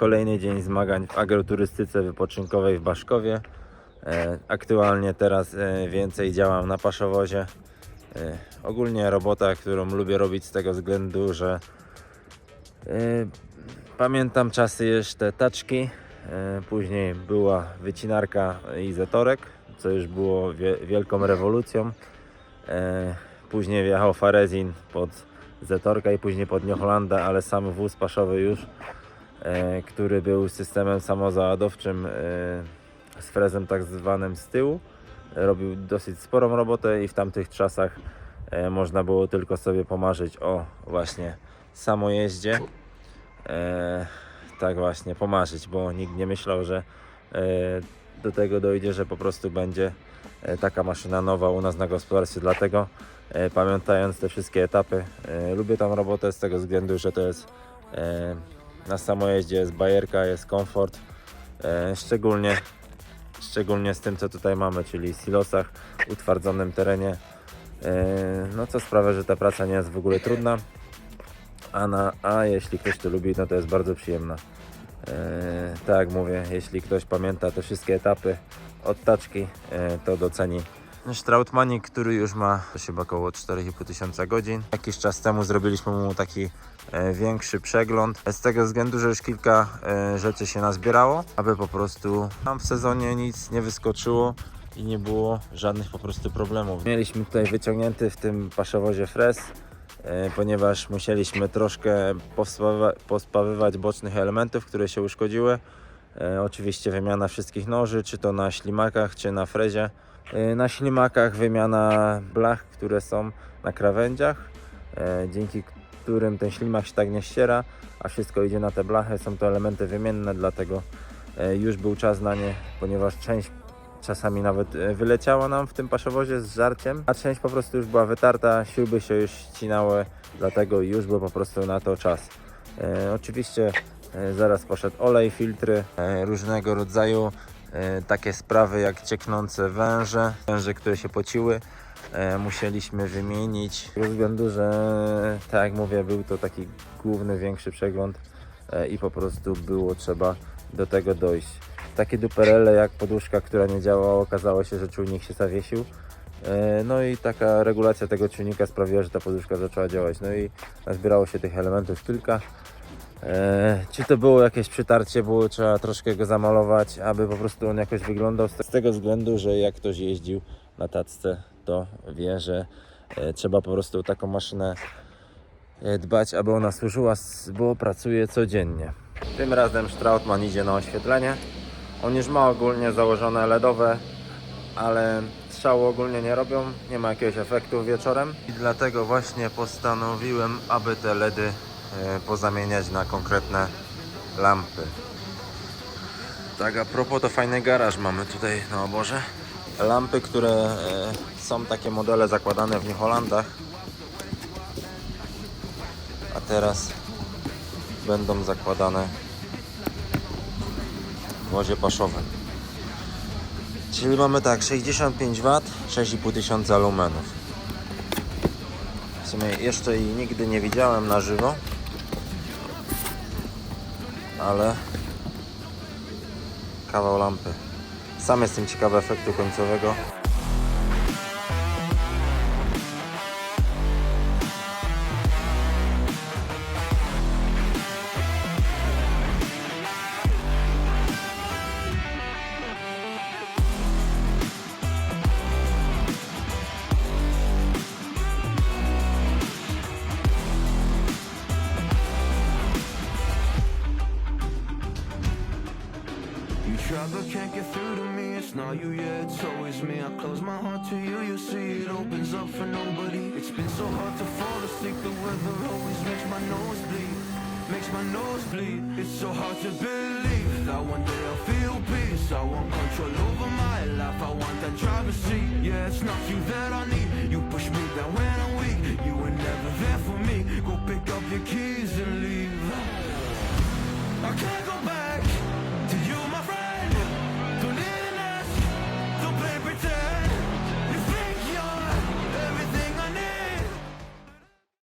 Kolejny dzień zmagań w agroturystyce wypoczynkowej w Baszkowie. E, Aktualnie teraz e, więcej działam na paszowozie. E, Ogólnie robota, którą lubię robić z tego względu, że pamiętam czasy jeszcze taczki. Później była wycinarka i zetorek, co już było wie- wielką rewolucją. Później wjechał Farezin pod Zetorka i później pod New Hollanda, ale sam wóz paszowy już, który był systemem samozaładowczym e, z frezem tak zwanym z tyłu. E, Robił dosyć sporą robotę i w tamtych czasach e, można było tylko sobie pomarzyć o właśnie samojeździe. E, tak właśnie, pomarzyć, bo nikt nie myślał, że e, do tego dojdzie, że po prostu będzie e, taka maszyna nowa u nas na gospodarstwie. Dlatego e, pamiętając te wszystkie etapy, e, lubię tą robotę z tego względu, że to jest e, na samojeździe jest bajerka, jest komfort, e, szczególnie, szczególnie z tym co tutaj mamy, czyli silosach, utwardzonym terenie, e, no co sprawia, że ta praca nie jest w ogóle trudna, a, na, a jeśli ktoś to lubi, no to jest bardzo przyjemna. E, tak jak mówię, jeśli ktoś pamięta te wszystkie etapy od taczki, to doceni. Strautmanik, który już ma chyba około 4,5 tysiąca godzin. Jakiś czas temu zrobiliśmy mu taki e, większy przegląd. Z tego względu, że już kilka e, rzeczy się nazbierało, aby po prostu tam w sezonie nic nie wyskoczyło i nie było żadnych po prostu problemów. Mieliśmy tutaj wyciągnięty w tym paszowozie fres, e, ponieważ musieliśmy troszkę pospawywać bocznych elementów, które się uszkodziły. Oczywiście wymiana wszystkich noży, czy to na ślimakach, czy na frezie. E, na ślimakach wymiana blach, które są na krawędziach, e, dzięki którym ten ślimak się tak nie ściera, a wszystko idzie na te blachy. Są to elementy wymienne, dlatego e, już był czas na nie, ponieważ część czasami nawet wyleciała nam w tym paszowozie z żarciem, a część po prostu już była wytarta, śruby się już ścinały, dlatego już był po prostu na to czas. Oczywiście zaraz poszedł olej, filtry, różnego rodzaju takie sprawy jak cieknące węże, węże, które się pociły. E, musieliśmy wymienić ze względu, że tak jak mówię, był to taki główny, większy przegląd e, i po prostu było trzeba do tego dojść. Takie duperele jak poduszka, która nie działała, okazało się, że czujnik się zawiesił. E, No i taka regulacja tego czujnika sprawiła, że ta poduszka zaczęła działać. No i zbierało się tych elementów kilka. E, czy to było jakieś przytarcie, było trzeba troszkę go zamalować, aby po prostu on jakoś wyglądał z tego względu, że jak ktoś jeździł na tacce, to wie, że e, trzeba po prostu o taką maszynę e, dbać, aby ona służyła, bo pracuje codziennie. Tym razem Strautman idzie na oświetlenie. On już ma ogólnie założone LEDowe, ale strzału ogólnie nie robią, nie ma jakiegoś efektu wieczorem i dlatego właśnie postanowiłem, aby te LEDy pozamieniać na konkretne lampy. Tak, a propos to fajny garaż mamy tutaj na oborze. Lampy, które e, są takie modele zakładane w New Hollandach, a teraz będą zakładane w wozie paszowym. Czyli mamy tak 65 W, 6,5 tysiąca lumenów. W sumie jeszcze jej nigdy nie widziałem na żywo, ale kawał lampy. Sam jestem ciekawy efektu końcowego. Yeah, it's always me. I close my heart to you, you see it opens up for nobody. It's been so hard to fall asleep. The weather always makes my nose bleed. Makes my nose bleed. It's so hard to believe that one day I'll feel peace. I want control over my life. I want that driver's seat. Yeah, it's not you that I need. You push me down when I'm weak. You were never there for me. Go pick up your keys and leave. I can't go back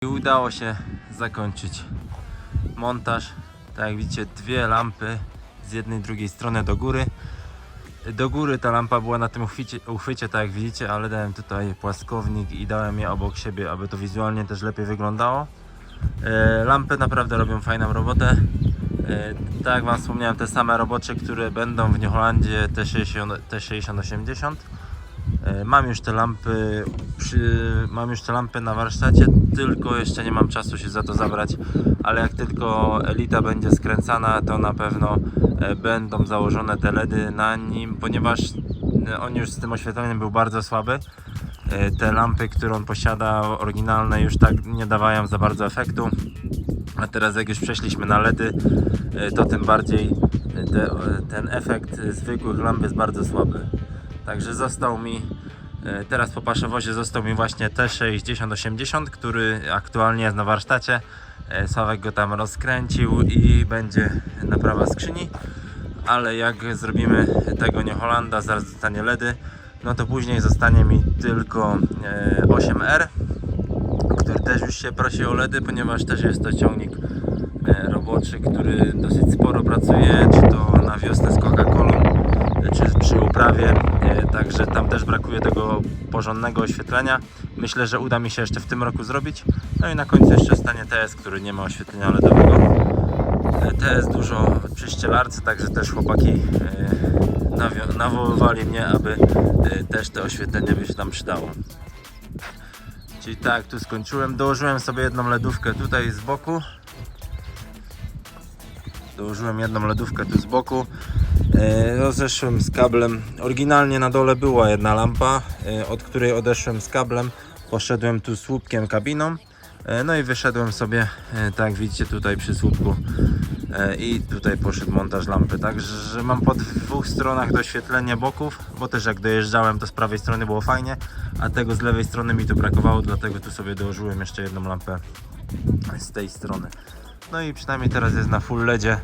I udało się zakończyć montaż Tak jak widzicie, dwie lampy z jednej i drugiej strony do góry. Do góry ta lampa była na tym uchwycie, uchwycie, tak jak widzicie, ale dałem tutaj płaskownik i dałem je obok siebie, aby to wizualnie też lepiej wyglądało. E, Lampy naprawdę robią fajną robotę. E, Tak jak Wam wspomniałem, te same robocze, które będą w New Holandzie T60, T6080. E, Mam już te lampy, przy, mam już te lampy na warsztacie, tylko jeszcze nie mam czasu się za to zabrać, ale jak tylko Elita będzie skręcana, to na pewno e, będą założone te LEDy na nim, ponieważ e, on już z tym oświetleniem był bardzo słaby. Te lampy, które on posiada, oryginalne, już tak nie dawają za bardzo efektu. A teraz jak już przeszliśmy na LEDy, to tym bardziej te, ten efekt zwykłych lamp jest bardzo słaby. Także został mi, e, teraz po paszowozie został mi właśnie T6080, który aktualnie jest na warsztacie. E, Sławek go tam rozkręcił i będzie naprawa skrzyni. Ale jak zrobimy tego nie Holanda, zaraz zostanie LEDy, no to później zostanie mi tylko e, 8R, który też już się prosi o LEDy, ponieważ też jest to ciągnik e, roboczy, który dosyć sporo pracuje, czy to na wiosnę z Coca-Colą, e, czy przy uprawie, e, także tam też brakuje tego porządnego oświetlenia. Myślę, że uda mi się jeszcze w tym roku zrobić. No i na końcu jeszcze stanie TS, który nie ma oświetlenia LEDowego. E, TS dużo przy ścielarce, także też chłopaki e, nawoływali mnie, aby też to oświetlenie by się tam przydało. Czyli tak, tu skończyłem. Dołożyłem sobie jedną ledówkę tutaj z boku. Dołożyłem jedną lodówkę tu z boku. E, rozeszłem z kablem. Oryginalnie na dole była jedna lampa, e, od której odeszłem z kablem. Poszedłem tu słupkiem kabiną. E, no i wyszedłem sobie, tak widzicie tutaj przy słupku. I tutaj poszedł montaż lampy. Także że mam po dwóch stronach doświetlenie boków, bo też jak dojeżdżałem to z prawej strony było fajnie, a tego z lewej strony mi tu brakowało, dlatego tu sobie dołożyłem jeszcze jedną lampę z tej strony. No i przynajmniej teraz jest na full LEDzie.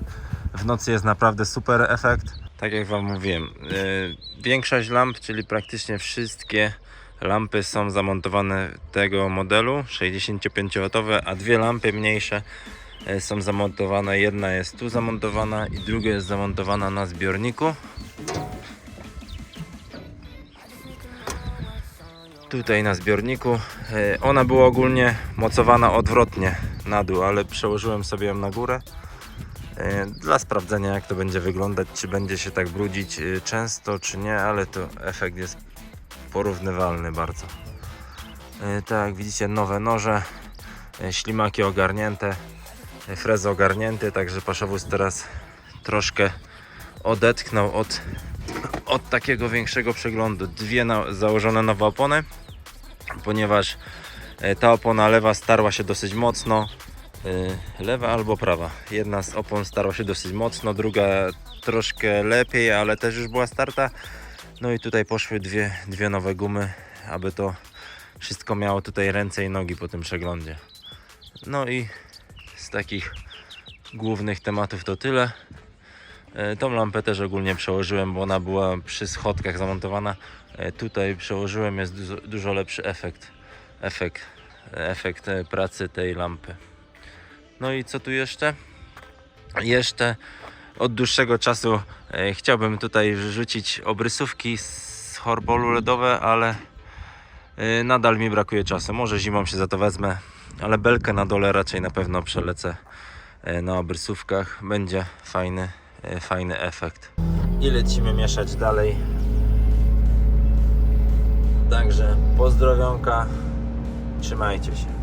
W nocy jest naprawdę super efekt. Tak jak Wam mówiłem, yy, większość lamp, czyli praktycznie wszystkie lampy są zamontowane tego modelu 65W, a dwie lampy mniejsze yy, są zamontowane. Jedna jest tu zamontowana i druga jest zamontowana na zbiorniku. Tutaj na zbiorniku. Yy, Ona była ogólnie mocowana odwrotnie na dół, ale przełożyłem sobie ją na górę dla sprawdzenia jak to będzie wyglądać, czy będzie się tak brudzić e, często, czy nie, ale to efekt jest porównywalny bardzo. E, Tak, jak widzicie nowe noże, e, ślimaki ogarnięte, e, frezy ogarnięty, także paszowóz teraz troszkę odetchnął od, od takiego większego przeglądu. Dwie na, założone nowe opony, ponieważ e, ta opona lewa starła się dosyć mocno, lewa albo prawa. Jedna z opon starła się dosyć mocno, druga troszkę lepiej, ale też już była starta. No i tutaj poszły dwie, dwie nowe gumy, aby to wszystko miało tutaj ręce i nogi po tym przeglądzie. No i z takich głównych tematów to tyle. E, Tą lampę też ogólnie przełożyłem, bo ona była przy schodkach zamontowana. E, Tutaj przełożyłem, jest dużo, dużo lepszy efekt, efekt, efekt pracy tej lampy. No i co tu jeszcze? Jeszcze od dłuższego czasu e, chciałbym tutaj rzucić obrysówki z horbolu LEDowe, ale e, nadal mi brakuje czasu. Może zimą się za to wezmę, ale belkę na dole raczej na pewno przelecę e, na obrysówkach. Będzie fajny, fajny efekt. I lecimy mieszać dalej. Także pozdrowionka. Trzymajcie się.